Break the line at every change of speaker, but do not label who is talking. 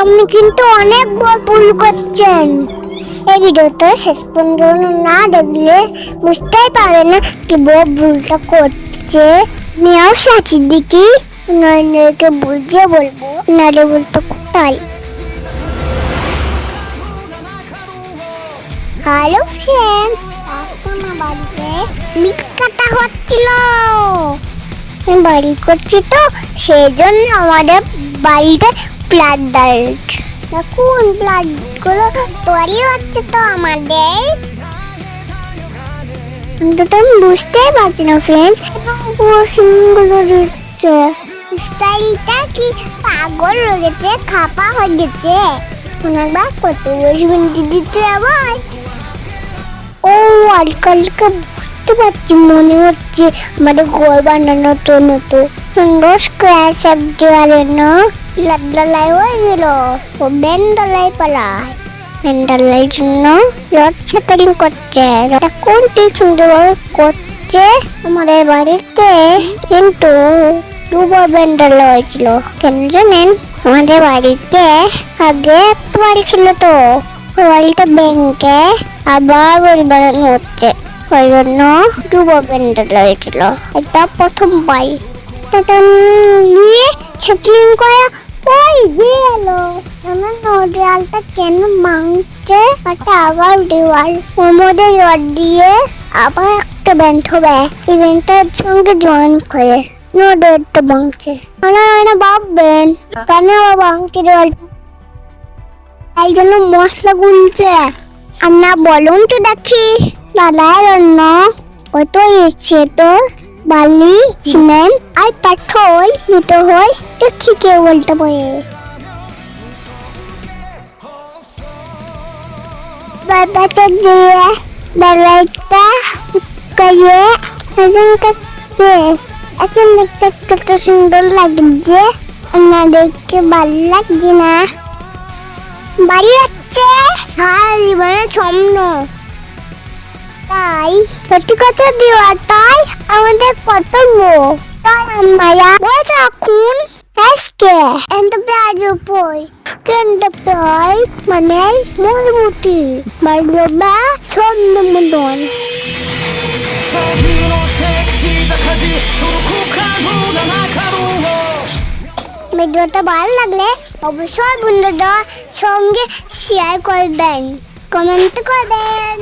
আপনি কিন্তু অনেক বড় ভুল করছেন। এই ভিডিওটা শেষ পর্যন্ত না দেখলে বুঝতেই পারে না কি বড় ভুলটা করছে। নিয়েও সাচির দিকে নয়নকে বুঝিয়ে বলব নারে বলতে কোথায় হ্যালো ফ্রেন্ডস আজকে আমার বাড়িতে মিট কাটা হচ্ছিল। বাড়ি করছি তো, সেই জন্য আমাদের বাড়িতে প্লাগ দাল্ট দেখুন প্লাগগুলো তৈরি হচ্ছে তো আমাদের। কিন্তু তো আমি বুঝতেই পারছি না ফ্রেন্ডসগুলো দিচ্ছে স্টাইলটা কি? পাগল গেছে খাপা হয়ে গেছে। ওনার কত বসবেন দিচ্ছে আবার। ও আজকালকে বুঝতে পারছি মনে হচ্ছে আমাদের ঘর বানানো তো নতো সুন্দর স্কোয়ার শেপ হয়ে গেল ও বেন্ডালাই পালায় জন্য করছে রথটা কোনটি সুন্দরভাবে করছে আমাদের বাড়িতে কিন্তু দুবার বেন্ডাল হয়েছিল কেন জানেন আমাদের বাড়িতে আগে একটা বাড়ি ছিল তো বাড়িটা ব্যাংকে আবার হচ্ছে ওই জন্য দুবার বেন্ডাল হয়েছিল এটা প্রথম বাড়ি আমার দেওয়ালটা কেন ভাঙছে একটা আবার দেওয়াল? ওর দিয়ে আবার জয়েন করে নোডেরটা ভাঙছে মানে মানে ভাববেন কেন আবার এই জন্য মশলা গুলছে আমরা বলুন তো দেখি। দাদার জন্য কত এসছে তো? বালি, সিমেন্ট আর পাথর নিতে হয় দেখি কে বলতে পারে বাবাটা দিয়ে বেলাইটা করে এখন কাটতে এখন দেখতে কত সুন্দর লাগছে। দেখতে ভালো লাগছে না। বাড়ি যাচ্ছে। সারা জীবনে স্বপ্ন তাই সত্যি কথা দেওয়া তাই আমাদের কর্তব্য। তাই মায়া বল রাখুন, আজকে এন্টারপ্রাইজ উপর। এন্টারপ্রাইজ মানে মূলমূর্তি বাড়বা
চন্দ্রমন্ডল
ভিডিওটা ভালো লাগলে অবশ্যই বন্ধুদের সঙ্গে শেয়ার করবেন কমেন্ট করবেন